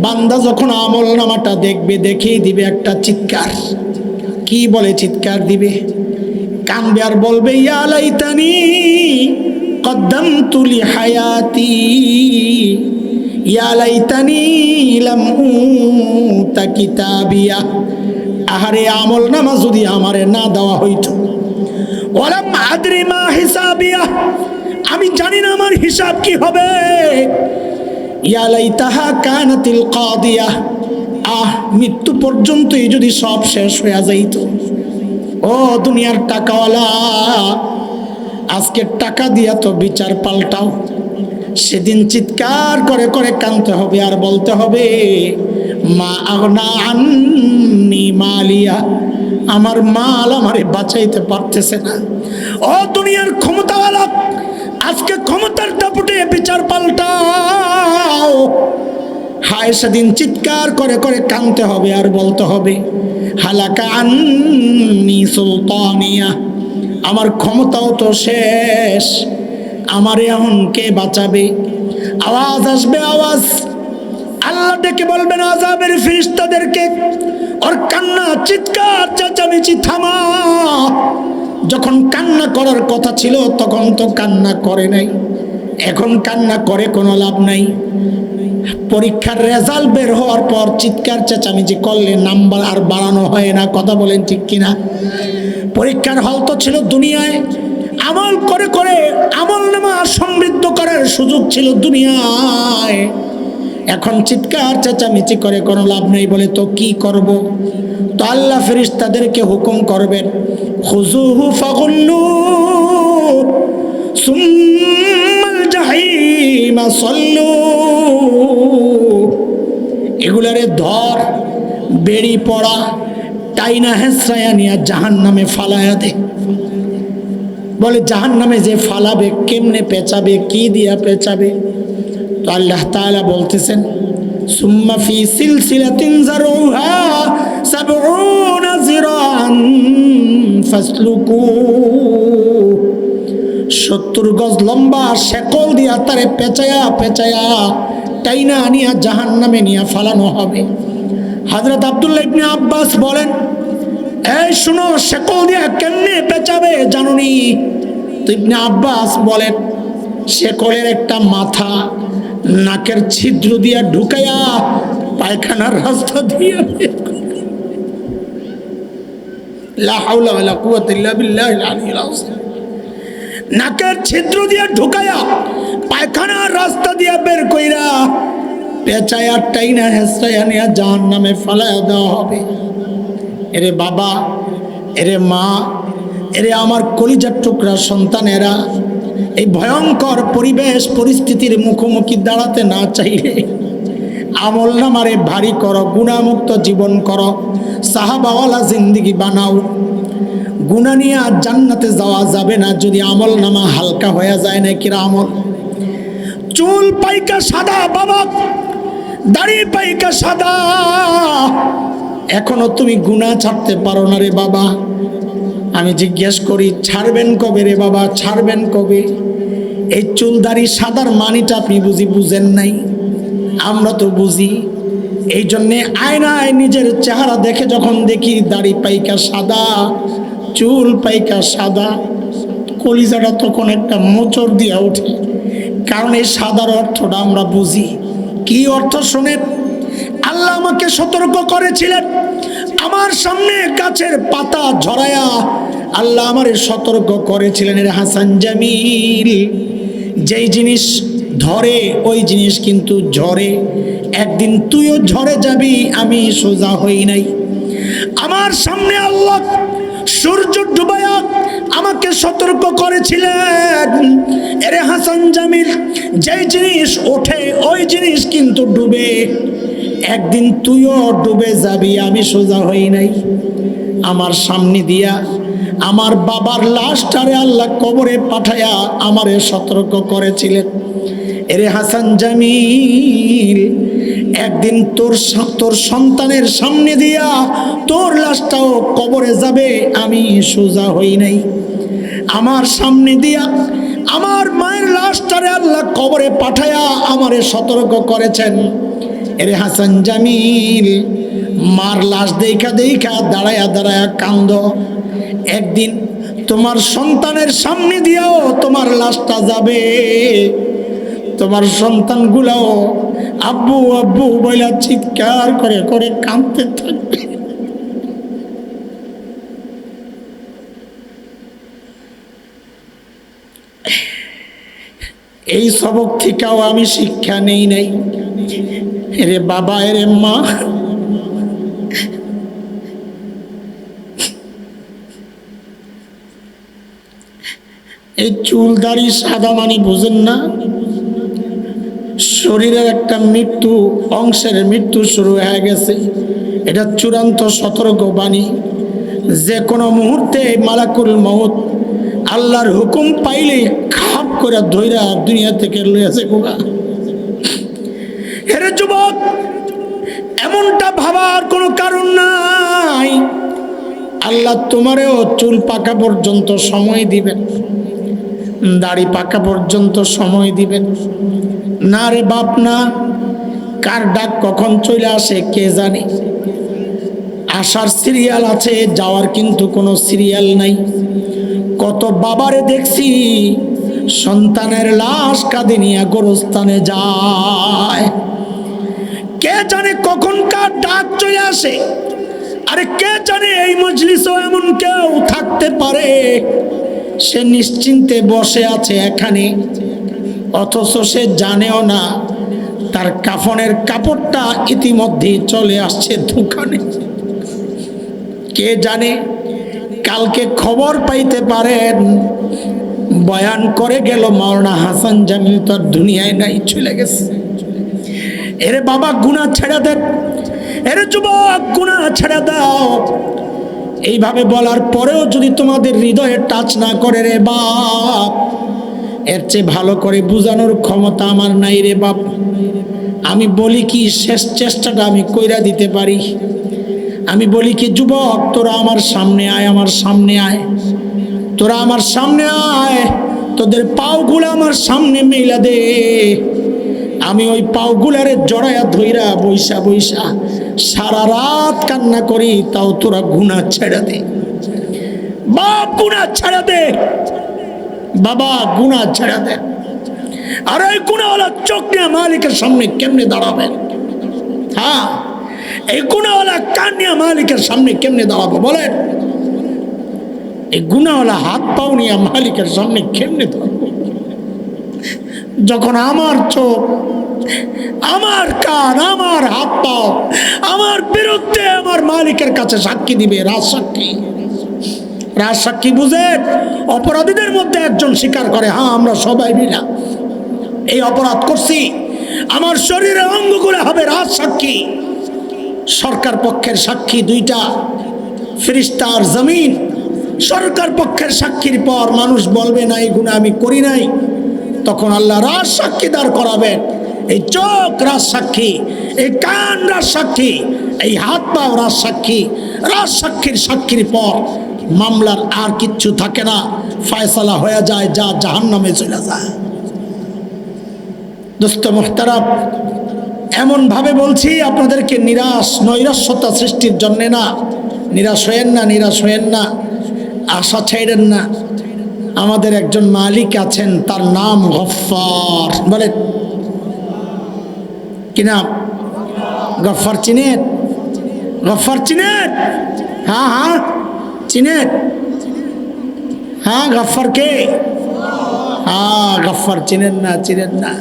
বান্দা যখন আমল নামাটা দেখবে, দেখেই দিবে একটা চিৎকার। কি বলে চিৎকার দিবে? কানবে আর বলবে, ইয়া লাইতানি কদ্দামতু লি হায়াতি ইয়া লাইতানি লাম উতা কিতাবিয়া। আহারে, আমল নামা যদি আমারে না দেওয়া হইতো। ওলাম আদরি মা হিসাবিয়া। আমি জানি না আমার হিসাব কি হবে। ইয়া লাইতাহা কানাতিল কাদিয়া। আহ, মৃত্যু পর্যন্তই যদি সব শেষ হয়ে যাইত। ও দুনিয়ার টাকাওয়ালা আজকে টাকা দিয়া তো বিচার পাল্টাও। সেদিন চিৎকার করে করে কানতে হবে আর বলতে হবে, মা আগনা আন্নি মালিয়া, আমার মাল আমারে বাঁচাইতে পারতেছে না। ও দুনিয়ার ক্ষমতাওয়ালা, আজকে ক্ষমতার দাপুটে বিচার পাল্টাও। হায়, সেদিন চিৎকার করে করে কানতে হবে আর বলতে হবে আমার ক্ষমতাও তো শেষ, আমার এখন কে বাঁচাবে? আওয়াজ আসবে, আওয়াজ। আল্লাহ ডেকে বলবেন আজাবের ফিরিস্তাদেরকে ওর কান্না, চিৎকার, চেঁচামেচি থামা। যখন কান্না করার কথা ছিল, তখন তো কান্না করে নাই। এখন কান্না করে, কোনো লাভ নাই। পরীক্ষার রেজাল্ট বের হওয়ার পর চিৎকার চেঁচামেচি করলে নাম্বার আর বাড়ানো হয় না, কথা বলেন ঠিক কিনা? পরীক্ষার হল তো ছিল দুনিয়ায়, আমল করে করে আমল নামা সমৃদ্ধ করার সুযোগ ছিল দুনিয়ায়। এখন চিৎকার চেঁচামেচি করে, কোনো লাভ নেই বলে তো কি করব? তো আল্লাহ ফেরিস্তাদেরকে হুকুম করবেন খুজুহু ফাগুল্লু সুম্মাল এগুলারে ধর, বেড়ি পড়া, টাইনা হেসরায়া নিয়া জাহান নামে ফালায়া দে। বলে জাহান নামে যে ফালাবে, কেমনে পেঁচাবে, কি দিয়া পেঁচাবে? তো আল্লাহ তাআলা বলতেছেন, সুম্মা ফাসলুকু। সত্তর গজ লম্বা শেকল দিয়া তারে পেঁচায়া পেঁচায়া টাইনা আনিয়া জাহান নামে নিয়ে ফালানো হবে। হাজরত আবদুল্লাহ ইবনে আব্বাস বলেন, এই শুনো, শেকল দিয়া কেমনে পেঁচাবে জানুনি? তো ইবনে আব্বাস বলেন, শেকলের একটা মাথা, নাকের ছিদ্র দিয়া ঢুকাইয়া পায়খানার রাস্তা দিয়ে। লা হাওলা ওয়ালা কুওয়াতা ইল্লা বিল্লাহিল আযীম। নাকের ছিদ্র দিয়ে ঢুকায়া, পায়খানার রাস্তা দিয়ে বের কইরা পেঁচায়া টাইনা হেসরাইয়া নিয়ে জাহান নামে ফালাইয়া দেওয়া হবে। এরে বাবা, এরে মা, এরে আমার কলিজার টুকরা সন্তানেরা, এই ভয়ঙ্কর পরিবেশ পরিস্থিতির মুখোমুখি দাঁড়াতে না চাইলে আমল নামারে ভারী করো, গুণামুক্ত জীবন করো, সাহাবাওয়ালা জিন্দিগি বানাও। গুণা নিয়ে আর জান্নাতে যাওয়া যাবে না, যদি আমল নামা হালকা হয়ে যায় না কিরা আমল? চুল পাইকা সাদা, বাবা। দাড়ি পাইকা সাদা। এখনও তুমি গুণা ছাড়তে পারো না রে বাবা। আমি জিজ্ঞেস করি, ছাড়বেন কবে রে বাবা? ছাড়বেন কবে? এই চুল দাড়ি সাদার মানিটা আপনি বুঝি বুঝেন নাই? আমরা তো বুঝি। এই জন্যে আয়নায় নিজের চেহারা দেখে যখন দেখি দাড়ি পাইকা সাদা চুল পাইকা সাদা, কলিজাটা তখন একটা মোচড় দিয়া ওঠে কারণ এই সাদার অর্থটা আমরা বুঝি। কি অর্থ শোনেন? আল্লাহ আমাকে সতর্ক করেছিলেন। আমার সামনে গাছের পাতা ঝরায়া আল্লাহ আমারে সতর্ক করেছিলেন এর হাসান জামিল। যেই জিনিস ধরে, ওই জিনিস কিন্তু ঝরে। একদিন তুইও ঝরে যাবি, আমি সোজা হই নাই। আমার সামনে আল্লাহ সূর্য ডুবায়া আমাকে সতর্ক করেছিলেন। এরে হাসান জামিল, যেই জিনিস ওঠে, ওই জিনিস কিন্তু ডুবে। একদিন তুইও ডুবে যাবি, আমি সোজা হই নাই। আমার সামনে দিয়া আমার বাবার লাশটারে আল্লাহ কবরে পাঠায়া আমারে সতর্ক করেছিলেন। এরে হাসান জামিল একদিন তোর তোর সন্তানের সামনে দিয়া তোর লাশটাও কবরে যাবে, আমি সোজা হই নাই। আমার সামনে দিয়া আমার মায়ের লাশটারে আল্লাহ কবরে পাঠায়া আমারে সতর্ক করেছেন। এরে হাসান জামিল, মার লাশ দেখা দেখা দাঁড়ায়া দাঁড়ায়া কান্দ। একদিন তোমার সন্তানের সামনে দিয়াও তোমার লাশটা যাবে। তোমার সন্তানগুলাও আব্বু আব্বু বইলা চিৎকার করে করে কাঁদতে থাকবে। এই সবক থেকেও আমি শিক্ষা নেই নাই। এরে বাবা, এরে মা। এই চুলদারি সাদা মানি বুঝেন না? শরীরের একটা মৃত্যু, অংশের মৃত্যু শুরু হয়ে গেছে। এটা চূড়ান্ত সতর্ক বাণী। যে কোনো মুহূর্তে মালাকুল মৌত আল্লাহর হুকুম পাইলে খাপ করে ধৈরা দুনিয়া থেকে লইয়াছে গোগা হেরে যুবক, এমনটা ভাবার কোনো কারণ নাই। আল্লাহ তোমারেও চুল পাকা পর্যন্ত সময় দিবেন, দাড়ি পাকা পর্যন্ত সময় দিবেন। না রে বাপ না, কার ডাক কখন চলে আসে কে জানে? আসার সিরিয়াল আছে, যাওয়ার কিন্তু কোনো সিরিয়াল নাই। কত বাবারে দেখছি, সন্তানের লাশ কাঁদে নিয়ে গোরস্থানে যায়। কে জানে কখন কার ডাক চলে আসে, আরে কে জানে এই মজলিসও এমন কেউ থাকতে পারে? সে নিশ্চিন্তে বসে আছে এখানে। অথচ সে জানেও না, তার কাফনের কাপড়টা ইতিমধ্যে চলে আসছে দোকানে। কে জানে, কালকে খবর পাইতে পারেন, বয়ান করে গেল মাওলানা হাসান জামিল, তোর দুনিয়ায় নাই, চলে গেছে। এরে বাবা গুণা ছেড়ে দেন এরে যুবক গুণা ছেড়ে দাও। এইভাবে বলার পরেও যদি তোমাদের হৃদয়ে টাচ না করে রে বাপ এর চেয়ে ভালো করে বুঝানোর ক্ষমতা আমার নাই রে বাপ। আমি বলি কি, শেষ চেষ্টাটা আমি কইরা দিতে পারি। আমি বলি কি, যুবক, তোরা আমার সামনে আয়, আমার সামনে আয়। তোরা আমার সামনে আয়, তোদের পাওগুলো আমার সামনে মেলা দে। আমি ওই পাওগুলারে জড়ায়া ধইরা বৈশা বৈশা সারা রাত কান্না করি, তাও তোরা গুণা ছেড়ে দে। বাপ গুণা ছেড়ে দে। বাবা গুণা ছেড়ে দেন আর এই গুণাওয়ালা চোখ নিয়ে মালিকের সামনে কেমনে দাঁড়াবেন হ্যাঁ এই গুণাওয়ালা কান নিয়ে মালিকের সামনে কেমনে দাঁড়াবো বলেন? এই গুণাওয়ালা হাত পাও নিয়ে মালিকের সামনে কেমনে দাঁড়াবো? যখন আমার চোখ, আমার কান, আমার হাত পাও, আমার বিরুদ্ধে আমার মালিকের কাছে সাক্ষী দিবে, রাজ সাক্ষী। রাজ সাক্ষী বুঝে অপরাধীদের মধ্যে একজন স্বীকার করে হ্যাঁ আমরা সবাই মিলা এই অপরাধ করছি। আমার শরীরের অঙ্গগুলো হবে রাজ সাক্ষী। সরকার পক্ষের সাক্ষী দুইটা ফিরিস্তার জমিন। সরকার পক্ষের সাক্ষীর পর মানুষ বলবে, না, এই গুণা আমি করি নাই। তখন আল্লাহ রাজ সাক্ষী দাঁড় করাবেন। এই চোখ রাজ সাক্ষী, এই কান রাজ সাক্ষী, এই হাত পাও রাজ সাক্ষী। রাজ সাক্ষীর সাক্ষীর পর মামলার আর কিচ্ছু থাকে না। ফয়সালা হয়ে যায়, যা জাহান নামে চলে যায়। দোস্ত মোহতারাম, এমনভাবে বলছি, আপনাদেরকে নিরাশ নৈরাস্যতা সৃষ্টির জন্যে না। নিরাশ হয়েন না, নিরাশ হয়েন না। আশা ছেড়েন না। আমাদের একজন মালিক আছেন, তার নাম গফার বলে, কি নাম? গফার চিনেন? গফার চিনেন? হ্যাঁ হ্যাঁ। চিনেন? হ্যাঁ গফার কে? হ্যাঁ গফার চিনেন না চিনেন না।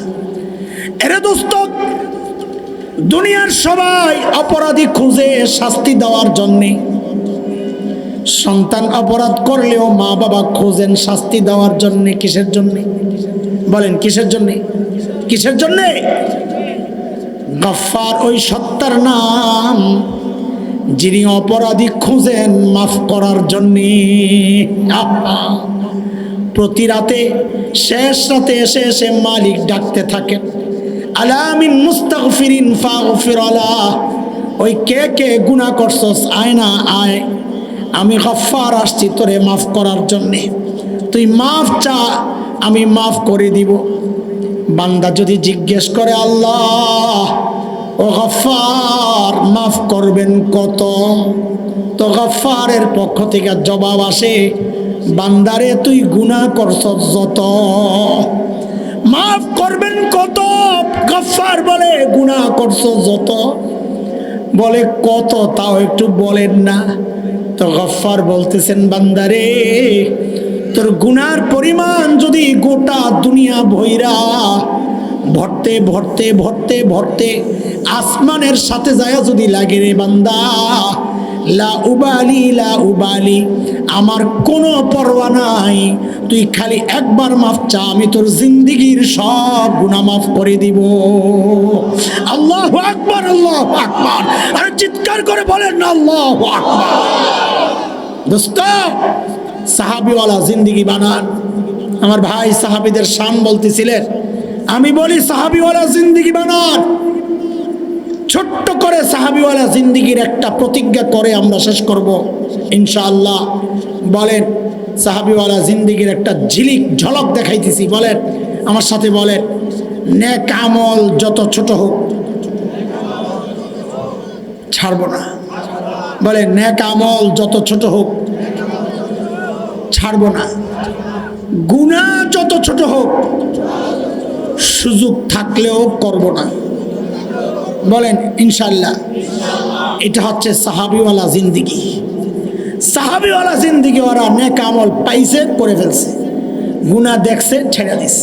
এরে দোস্ত, দুনিয়ার সবাই অপরাধী খুঁজে শাস্তি দেওয়ার জন্যে। সন্তান অপরাধ করলেও মা বাবা খোঁজেন শাস্তি দেওয়ার জন্যে, কিসের জন্যে? বলেন, কিসের জন্যে? কিসের জন্যে? গফার ওই সত্তার নাম যিনি অপরাধী খুঁজেন মাফ করার জন্যে। প্রতি রাতে, শেষ রাতে এসে এসে মালিক ডাকতে থাকেন আলামিন মুস্তাগফিরিন ফাগফির আলাহ ওই কে কে গুনাহ করছস? আয় না, আয়। আমি গফফার আসছি তোরে মাফ করার জন্যে। তুই মাফ চা, আমি মাফ করে দিব। বান্দা যদি জিজ্ঞেস করে, আল্লাহ ও গফার মাফ করবেন কত? তো গফারের পক্ষ থেকে জবাব আসে, বান্দারে তুই গুনাহ করছ যত। মাফ করবেন কত? গফার বলে গুনাহ করছ যত। বলে কত? তাও একটু বলেন না। তো গফার বলতেছেন, বান্দারে, তোর গুনার পরিমাণ যদি গোটা দুনিয়া ভৈরা ভরতে ভরতে ভরতে ভরতে আসমানের সাথে যায় যদি লাগে রে বান্দা। লা উবালি লা উবালি, আমার কোনো পরোয়া নাই। তুই খালি একবার মাফ চা, আমি তোর জিন্দিগির সব গুণা মাফ করে দিব। আল্লাহ আকবার আল্লাহ আকবার। আর চিৎকার করে বলেন না, আল্লাহ আকবার। দোস্ত, সাহাবিওয়ালা জিন্দিগি বানান। আমার ভাই সাহাবিদের শান বলতেছিলেন আমি বলি, সাহাবিওয়ালা জিন্দিগি বানান ছোট্ট করে সাহাবিওয়ালা জিন্দিগির একটা প্রতিজ্ঞা করে আমরা শেষ করব, ইনশাআল্লাহ। বলেন, সাহাবিওয়ালা জিন্দিগির একটা ঝিলিক, ঝলক দেখাইতেছি, বলেন। আমার সাথে বলেন নেক আমল যত ছোট হোক, ছাড়বো না। বলে নেক আমল যত ছোট হোক, ছাড়বো না। গুণা যত ছোট হোক সুযোগ থাকলেও করব না। বলেন ইনশাল্লাহ এটা হচ্ছে সাহাবিওয়ালা জিন্দিগি। সাহাবিওয়ালা জিন্দিগি ওরা নেক আমল পাইছে, করে ফেলছে। গুণা দেখছে, ছেড়ে দিস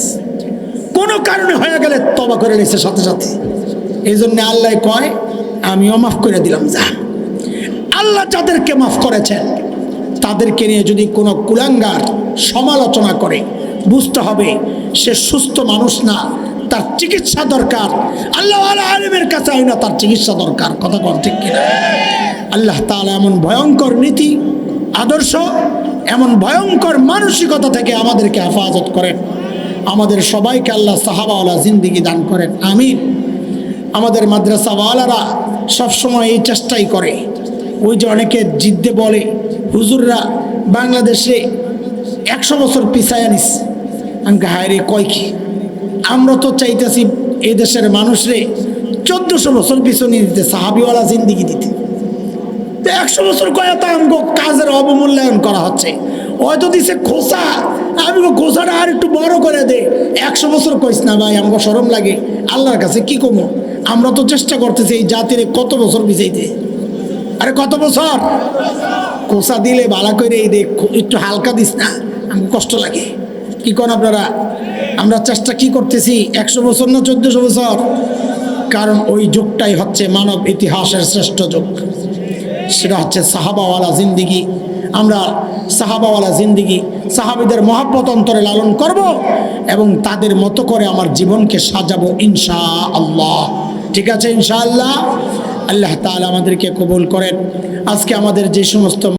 কোনো কারণে হয়ে গেলে তবা করে নিছে সাথে সাথে। এই জন্য আল্লাহ কয়, আমিও মাফ করে দিলাম, যা। আল্লাহ যাদেরকে মাফ করেছেন, তাদেরকে নিয়ে যদি কোনো কুলাঙ্গার সমালোচনা করে বুঝতে হবে, সে সুস্থ মানুষ না, তার চিকিৎসা দরকার। আল্লাহ আলমের কাছে আই না তার চিকিৎসা দরকার। কথা কর ঠিক কিনা? আল্লাহ তাআলা এমন ভয়ঙ্কর নীতি, আদর্শ, এমন ভয়ঙ্কর মানসিকতা থেকে আমাদেরকে হেফাজত করেন। আমাদের সবাইকে আল্লাহ সাহাবাওয়ালা জিন্দিগি দান করেন। আমিন। আমাদের মাদ্রাসাওয়ালারা সবসময় এই চেষ্টাই করে। ওই যে অনেকে জিদ্দে বলে, হুজুররা বাংলাদেশে একশো বছর পিছায় আনিস আমি হায় রে, কয় কি? আমরা তো চাইতেছি এই দেশের মানুষরে চোদ্দশো বছর পিছনে দিতে, সাহাবিওয়ালা জিন্দিগি দিতে। তো একশো বছর কয়াতা আমগো কাজের অবমূল্যায়ন করা হচ্ছে। হয়তো দিছে খোসা আমি খোসাটা আর একটু বড় করে দে। একশো বছর কইস না ভাই আমাকে সরম লাগে। আল্লাহর কাছে কি কমো? আমরা তো চেষ্টা করতেছি এই জাতির কত বছর বিছাইতে। আরে কত বছর? কোসা দিলে ভালো করে এই দেখ একটু হালকা দিস না আমাকে কষ্ট লাগে। কি কোন আপনারা? আমরা চেষ্টা কি করতেছি? একশো বছর না চোদ্দশো বছর? কারণ ওই যুগটাই হচ্ছে মানব ইতিহাসের শ্রেষ্ঠ যুগ। সেটা হচ্ছে সাহাবাওয়ালা জিন্দিগি। আমরা সাহাবাওয়ালা জিন্দিগি, সাহাবিদের মহাব্বত অন্তরে লালন করব এবং তাদের মতো করে আমার জীবনকে সাজাবো ইনশা আল্লাহ ঠিক আছে ইনশা আল্লাহ আল্লাহ তাআলা আমাদেরকে কবুল করেন। আজকে আমাদের যে সমস্ত